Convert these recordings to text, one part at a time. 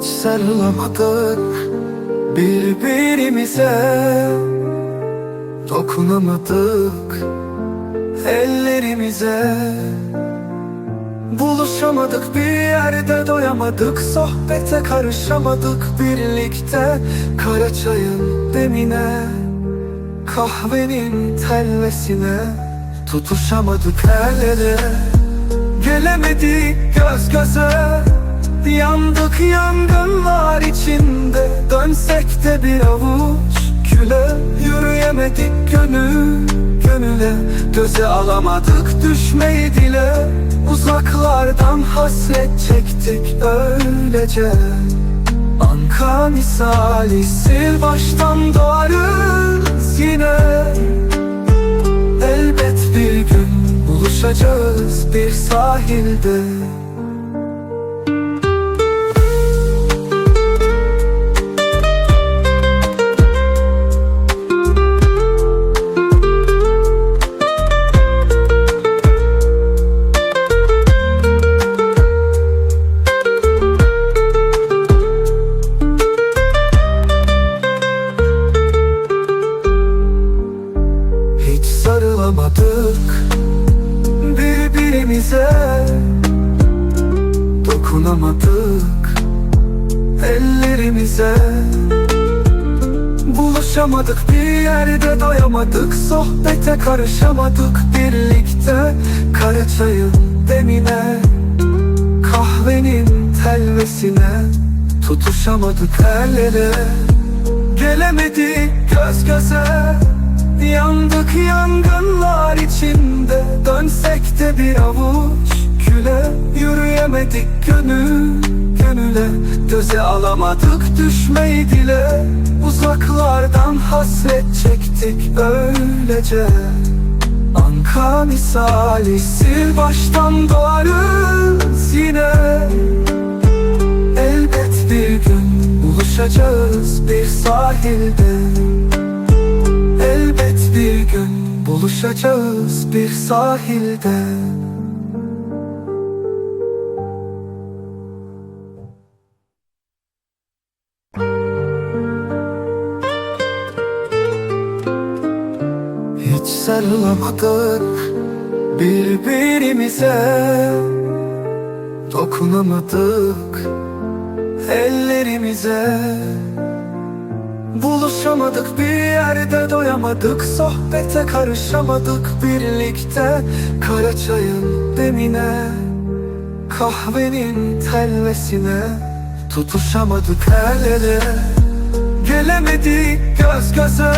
Hiç sarılamadık. Birbirimize Dokunamadık. Ellerimize Buluşamadık. Bir yerde doyamadık. Sohbete karışamadık. Birlikte Kara çayın demine Kahvenin telvesine Tutuşamadık. El ele Gelemedik göz göze Yandık yangınlar içinde. Dönsek de bir avuç küle. Yürüyemedik gönül gönüle. Göze alamadık düşmeyi dile. Uzaklardan hasret çektik öylece. Anka misali sil baştan doğarız yine. Elbet bir gün buluşacağız bir sahilde birbirimize Dokunamadık ellerimize. Buluşamadık bir yerde doyamadık Sohbete karışamadık. Birlikte Kara çayın demine Kahvenin telvesine. Tutuşamadık el ele Gelemedik göz göze Yandık yangınlar içinde. Dönsek de bir avuç küle. Yürüyemedik gönül gönüle. Göze alamadık düşmeyi dile. Uzaklardan hasret çektik öylece. Anka misali sil baştan doğarız yine. Elbet bir gün buluşacağız bir sahilde gün buluşacağız bir sahilde. Hiç sarılamadık birbirimize. Dokunamadık ellerimize Buluşamadık bir yerde doyamadık Sohbete karışamadık birlikte. Kara çayın demine Kahvenin telvesine. Tutuşamadık el ele Gelemedik göz göze.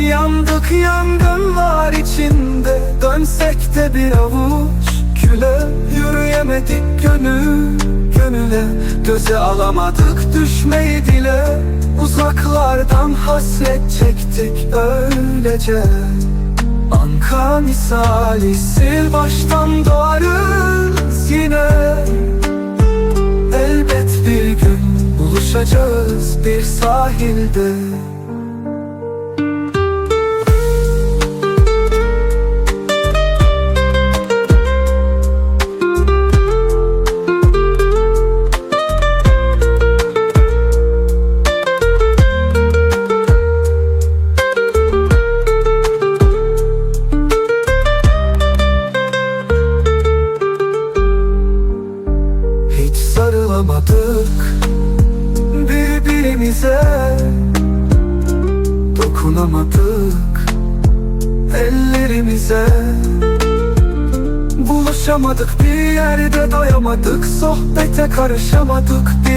Yandık yangınlar içinde Dönsek de bir avuç küle Yürüyemedik gönül gönüle. Göze alamadık düşmeyi dile. Uzaklardan hasret çektik öylece. Anka misali sil baştan doğarız yine. Elbet bir gün buluşacağız bir sahilde sarılamadık birbirimize. Dokunamadık ellerimize. Buluşamadık bir yerde doyamadık Sohbete karışamadık bir